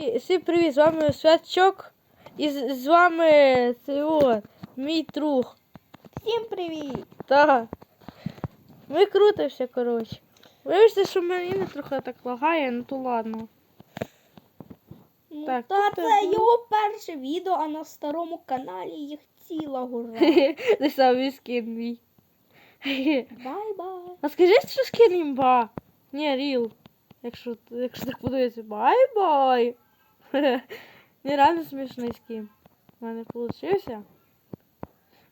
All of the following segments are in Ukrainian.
Всім привіт, з вами Святчок. І з, з вами це от, мій друг. Всім привіт! Та. Ми крутимося, коротше. Вибачте, що мені не трохи так лагає, ну то ладно. Ну, Так, та це я- його перше відео, а на старому каналі їх ціла гора. Ти самий скін мій. Бай-бай! А скажи, що скін імба? Ні, ріл. Якщо, якщо так подивитися, бай-бай. Не реально смішний скін. У мене вийшло.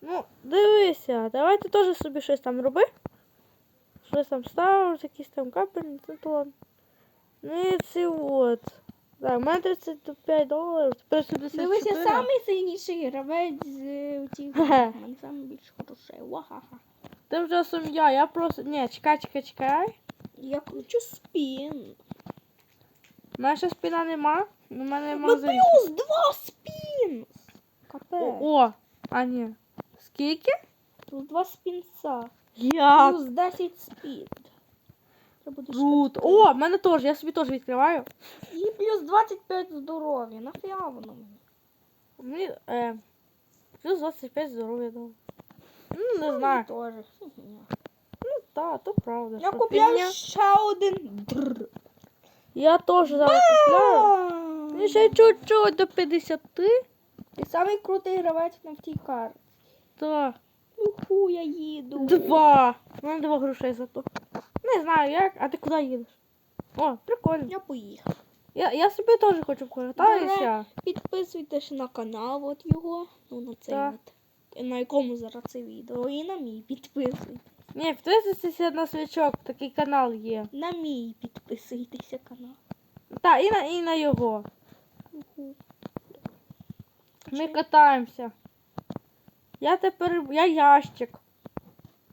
Ну, дивися, давай ти теж собі щось там роби. Щось там ставиш, якісь там капельні, то. ладно. Ну і це от. Так, у мене 35 доларів, тепер 74. Дивися, самий сильніший гравець з е, гравців. мене самий більш хороший. Ваха-ха. Тим часом я, я просто. Ні, чекай, чекай, чекай. Я кручу спін. У мене ще спіна нема. У мене Ну плюс два спін! Капець. о, а ні. Скільки? Плюс два спінца. Як? Плюс 10 спід. Треба буде Круто. О, в мене теж, я собі теж відкриваю. І плюс 25 здоров'я. Нафіга воно мені? Мені, е, плюс 25 здоров'я дав. Ну, не Мені знаю. теж. Фігня. Ну, так, то правда. Я що купляю фігня. ще один др. Я теж зараз купляю. Ще чуть-чуть до 50. Ти самий крутий гравець на тій карті. Так. Уху, я їду. Два. У мене два грошей зато. Не знаю як, а ти куди їдеш? О, прикольно. Я поїхав. Я, я собі теж хочу покататися. Підписуйтесь на канал от його. Ну на цей от. На якому зараз це відео. І на мій підписуйтесь. Ні, підписуйтеся на свічок, такий канал є. На мій підписуйтеся канал. Так, і на, і на його. Ми катаємося. Я тепер. Я ящик.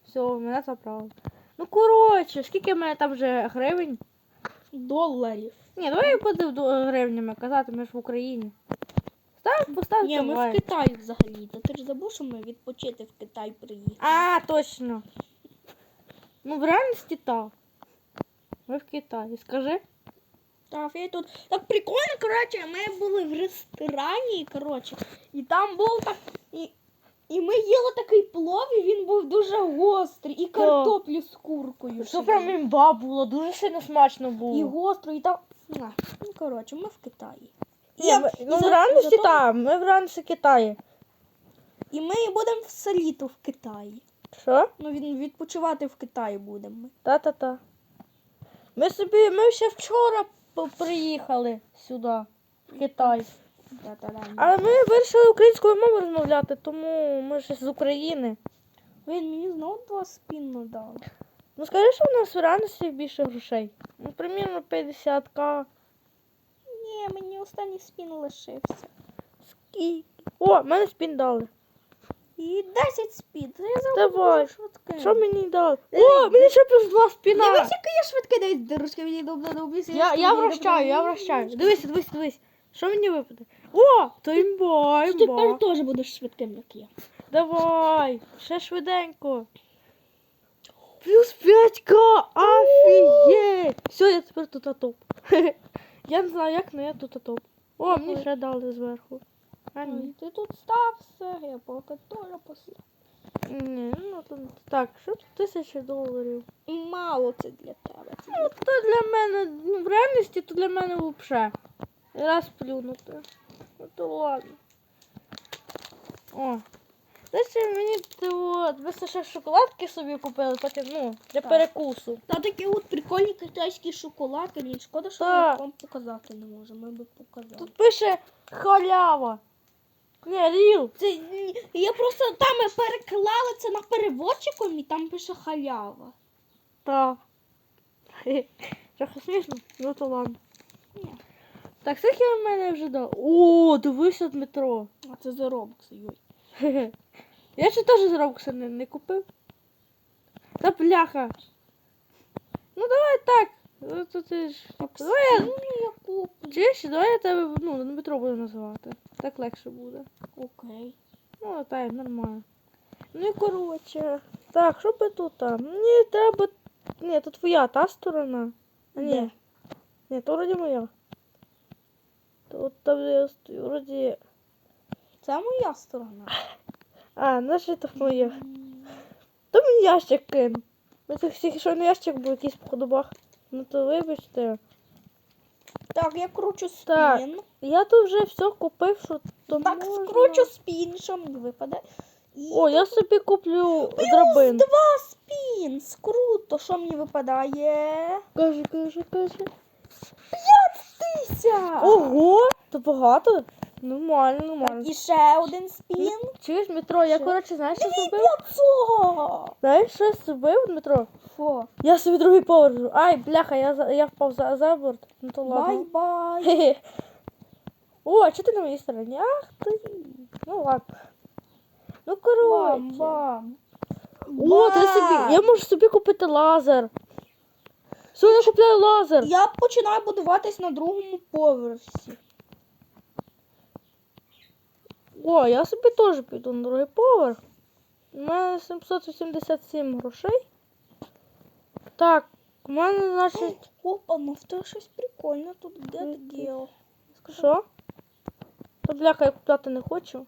Все, мене забрали. Ну коротше, скільки в мене там вже гривень? Доларів. Ні, давай я буду до- гривнями казати, ми ж в Україні. Став, поставте Ні, ми в лайк. Китаї взагалі. Та ти ж забув, що ми відпочити в Китай приїхали. А, точно. Ну, в реальності так. Ми в Китаї. Скажи. Так, тут так прикольно, коротше, ми були в ресторані, коротше, і там був так. І, і ми їли такий плов, і він був дуже гострий, і картоплю з куркою. Що прям імба було, дуже сильно смачно було. І гостро, і там. Ну, коротше, ми в Китаї. І, Ні, ми- і ну, в за- реальності зато- так, ми в Китаї. І ми будемо все літо в Китаї. Що? Ну, він відпочивати в Китаї будемо. Та-та-та. Ми собі, ми ще вчора приїхали сюди, в Китай. Але ми вирішили українською мовою розмовляти, тому ми ж з України. Він мені знову два спін надав. Ну скажи, що у нас в реальності більше грошей. Ну, примірно 50к. Ні, мені останній спін лишився. Скільки? О, мене спін дали. І 10 спід. Я Давай. забув швидке. Що мені дали? Дивись, О, мені ще плюс два спіна. Дивись, який я швидкий десь дорожки мені добре добре. Я, я вращаю, я вращаю. Дивись, дивись, дивись. Що мені випаде? О, то імба, Ти тепер теж будеш швидким, як я. Давай, ще швиденько. Плюс 5к, офігеть. Все, я тепер тут топ. Я не знаю як, але я тут топ. О, мені ще дали зверху. А ні. Ти тут став все, я теж постав. Ні, ну то так, що тут тисяча доларів. Мало це для тебе. Це Ну, то для мене, ну в реальності то для мене взагалі. Раз плюнути. Ну то ладно. О. Дальше мені то, ми ще шоколадки собі купили, потім, ну, для Так. перекусу. Та такі от прикольні китайські шоколадки. Мені шкода, що Так. ми вам показати не можемо. Ми би показали. Тут пише халява. Не, ріл. Це я просто там ми переклали це на переводчиком і там пише халява. Та. Трохи смішно, ну то ладно. Ні. Так, скільки в мене вже дав? О, дивися Дмитро. А це заробок, Юй. Хе-хе. Я ще теж зробкса не, не купив. Та бляха. Ну давай так. Ну, то ти ж. Давай я. Ну, я ще давай я тебе ну, Дмитро буду називати. Так легше буде. Окей. Ну, так, нормально. Ну і коротше. Так, що би тут там? Мені треба. Ні, то твоя та сторона. А ні. Де? Ні, то вроді моя. от там вроді. Це моя сторона. А, наше то моє. То мені ящик кину. Ви так всіх, що не ящик був якийсь в подобах. Ну то вибачте. Так, я кручу спін. Так, Я тут вже все купив, що то Так, можна. скручу спін, що мені випаде. І О, я собі куплю плюс драбин. два спін. Круто, що мені випадає? Каже, каже, каже. Тися. Ого! То багато? Нормально, нормально. І ще один спін. Чуєш, Дмитро, я, коротше, знаєш, що зробив? 500. Знаєш, що я зробив, Дмитро? Фу. Я собі другий поверх. Ай, бляха, я, за- я впав за, за борт. Ну то ладно. Бай-бай. Хе-хе. О, а чого ти на моїй стороні? Ах ти. Ну ладно. Ну коротше. Бам-бам. О, ти собі. Я можу собі купити лазер. Все, я купляю лазер. Я починаю будуватись на другому поверсі. О, я собі теж піду на другий поверх. У мене 787 грошей. Так, у мене, значить, Опа, ну в тебе щось прикольне тут? Get Girl. що? Та бляха, я купляти не хочу.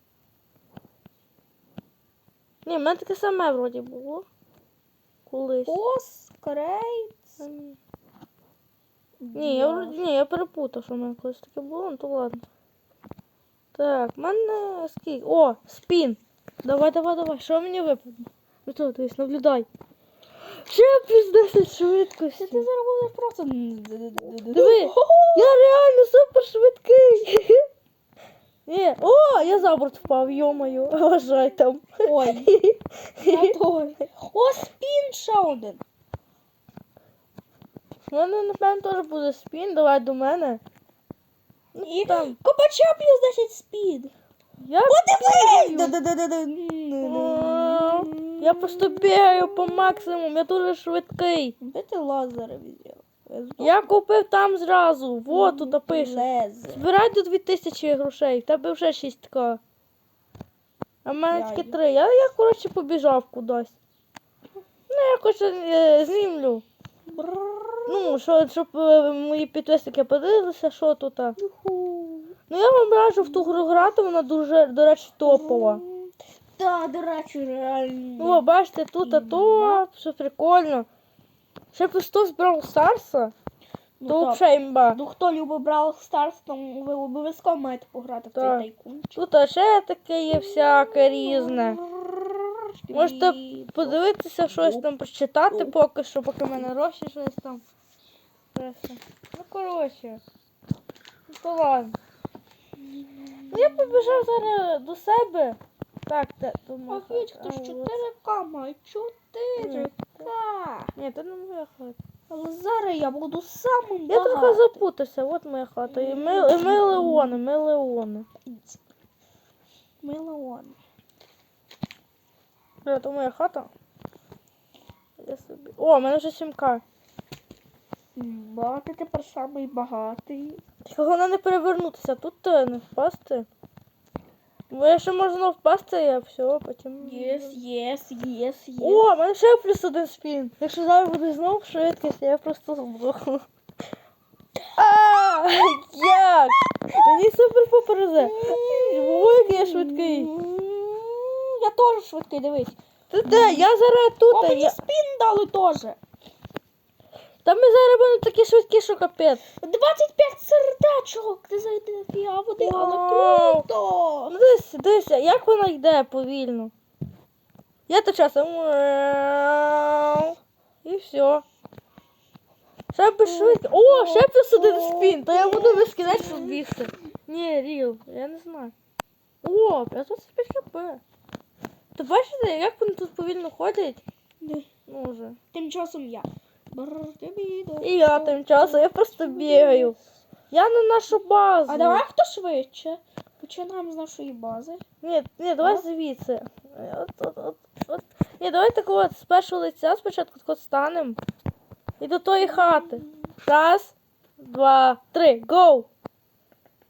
Ні, в мене таке саме вроді було. Колись. Ос, ні. Ні, я вроді ні, я перепутав, що в мене колись таке було, ну то ладно. Так, мене скільки. О, спін. Давай, давай, давай. Що мені випаде? Ну то, дивись, наблюдай. Ще плюс 10 швидкості. Ти будеш просто... Диви, я реально супер швидкий. Ні, о, я за борт впав, йомаю, вважай там. Ой, той. О, спін ще один. У мене, напевно, теж буде спін, давай до мене. І там. копача плюс 10 спід. Я Подивись! Я просто бігаю по максимуму, я дуже швидкий. Де ти лазери взяв? Я купив там зразу, вот тут пише. Збирай до 2000 грошей, в тебе вже 6к. А в мене тільки Я- 3. Я, я коротше, побіжав кудись. Ну, я хоч е, знімлю. Ну, що, щоб е, мої підписники подивилися, що тут. Ну я вам раджу в ту гру грати, вона дуже, до речі, топова. Так, до речі, реально. О, бачите, тут а то, все прикольно. Ще просто з Brawl Старса, Ну, то так. взагалі імба. Ну, хто любить Brawl Stars, то ви обов'язково маєте пограти в цей Так. тайкунчик. Тут а ще таке є всяке різне. Можете подивитися щось там, прочитати поки що, поки в мене гроші щось там. Ну, коротше. Ну, то ладно. Ну, я побіжав зараз до себе. Так, де то моя Офігеть, хто ж А, от. 4К має 4К. Ні, це не моя хата. Але зараз я буду самим Я трохи запутався, от моя хата. І ми, і ми Леони, ми Леони. Мелеон. Бля, то моя хата. Я собі. О, в мене вже 7к. Ба, ти тепер самий багатий. Тільки головне не перевернутися, тут е, не впасти. Бо якщо можна впасти, я все, потім. Єс, єс, єс, єс. О, в мене ще плюс один спін. Якщо зараз буде знову швидкість, я просто здохну. А, як? Мені супер поперезе. Ой, я швидкий. Я теж швидкий, дивись. Ти де? Я зараз тут. О, мені я... спін дали теж. Та ми зараз будемо такі швидкі, що капець. 25 сердечок. Ти зайди фіа води, але круто. Ну дивись, дивися, як вона йде повільно. Я то часом. І все. Ще би швидко. О, ще плюс один спін, то я буду безкінечно бігти. Ні, Ріл, я не знаю. О, 545 хп. Ти бачите, як вони тут повільно ходять? Ні. Ну вже. Тим часом я. І я тим часом, я просто бігаю. Я на нашу базу. А давай хто швидше? Починаємо з нашої бази. Ні, ні, давай А? звідси. От, от, от, от. Ні, давай так от з першого лиця спочатку так от станемо. І до тої хати. Раз, два, три, гоу!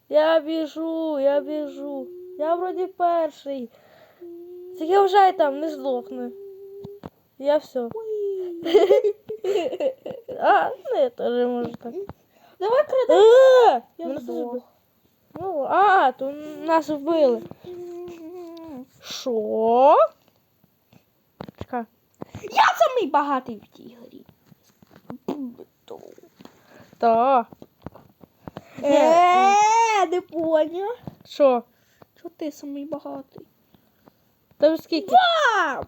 Я біжу, я біжу. Я вроді перший. Тільки вже там не здохне. Я все. А, ну я теж можу так. Давай крадай. Е, Я здох. Ну А, то нас вбили. Що? Чекай. Я самий багатий в тій грі. Та. Е, не поняв. Що? Що ти самий багатий? Та ж скільки? А,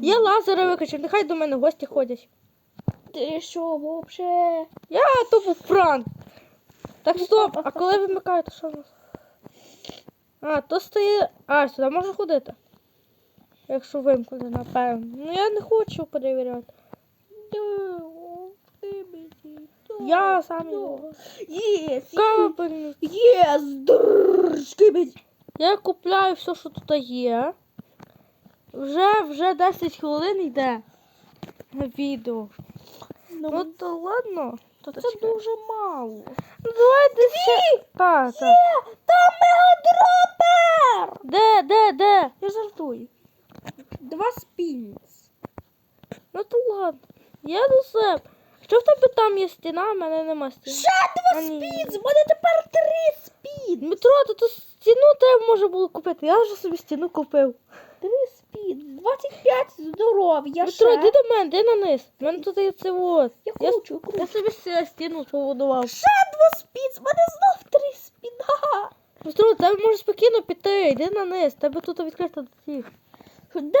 Я лазера викачав, нехай до мене гості ходять. ти що, вообще? Я був пранк. Так, стоп, а коли вимикаєте, що в нас? А, то стає. А, сюди можна ходити. Якщо вимкнути, напевно. Ну я не хочу перевіряти. Я сам його. Єс, Капельниць. єс. Я купляю все, що тут є. Вже, вже 10 хвилин йде відео. Ну то ладно. Та це дуже мало. Ну давайте ще. Та, та. Є, там мегадропер! Де, де, де? Я жартую. Два спінс. Ну то ладно. Я до себе. Що в тебе там є стіна, а в мене нема стіни. Ще два А, ні. В мене тепер три спінс. Дмитро, то, то стіну треба може було купити. Я вже собі стіну купив. Три спінс. 25 здоров'я. Ще. йди до мене, йди на низ. У мене тут є це от. Я Я, кручу, я собі стіну побудував. Ще два спінс. В мене знов три спіна. Дмитро, тебе може спокійно піти, йди на низ. Тебе тут відкрита всіх. 10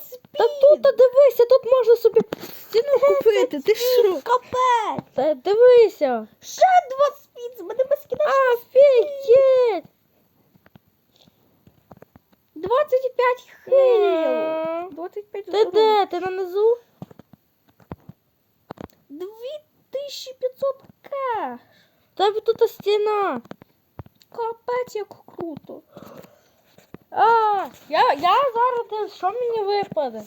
спінс. Та тут та дивися, тут можна собі стіну купити. Ти що? Капець. Та дивися. Ще два спінс. В мене безкінечно. Офігеть! 25 хвилин. 25 Ти здоров'я. де? Ти на низу? 2500 кеш. В Тебе тут стіна. Капець, як круто. А, я, я зараз, що мені випаде?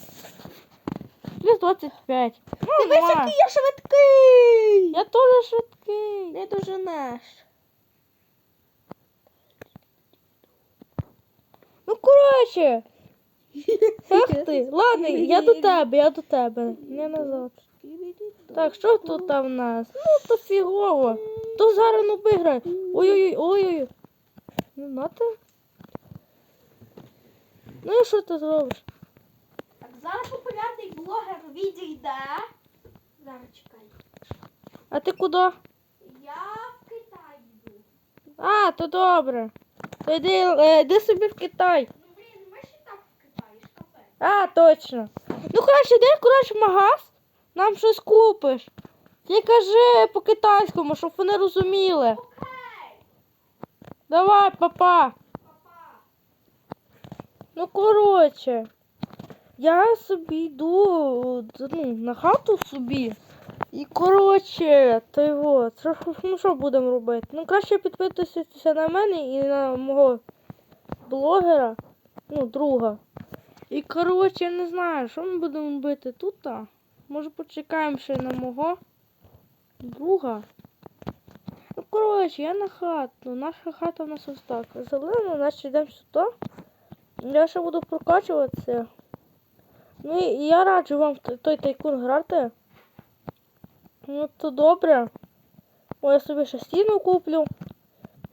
Плюс 25. Ну, Дивись, який я швидкий. Я теж швидкий. Не доженеш. Ну, коротше. Ах ти. Ладно, я до тебе, я до тебе. Не назад. Так, що тут там в нас? Ну, то фігово. То зараз ну виграє. Ой-ой-ой, ой-ой. Ну, нате. Ну і що ти зробиш? Так, зараз популярний блогер відійде. Зараз чекай. А ти куди? Я в Китай йду. А, то добре. Йди, е, йди собі в Китай. Ну, блін, ми ще так в Китаї, капець. А, точно. Ну, краще, йди, коротше, в магаз, нам щось купиш. Ти кажи по-китайському, щоб вони розуміли. Окей, Давай, папа. папа. Ну, коротше, я собі йду ну, на хату собі. І коротше, то його, ж, ну що будемо робити? Ну, краще підписуйтеся на мене і на мого блогера, ну, друга. І коротше, я не знаю, що ми будемо робити тут. а? Може почекаємо ще на мого друга. Ну, коротше, я на хату. Наша хата у нас ось так. Зелена, значить йдемо сюди. Я ще буду прокачуватися. Ну і я раджу вам той тайкун грати. Ну то добре. О, я собі ще стіну куплю.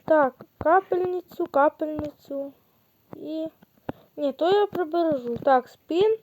Так, капельницю, капельницю. І. Ні, то я прибережу. Так, спін.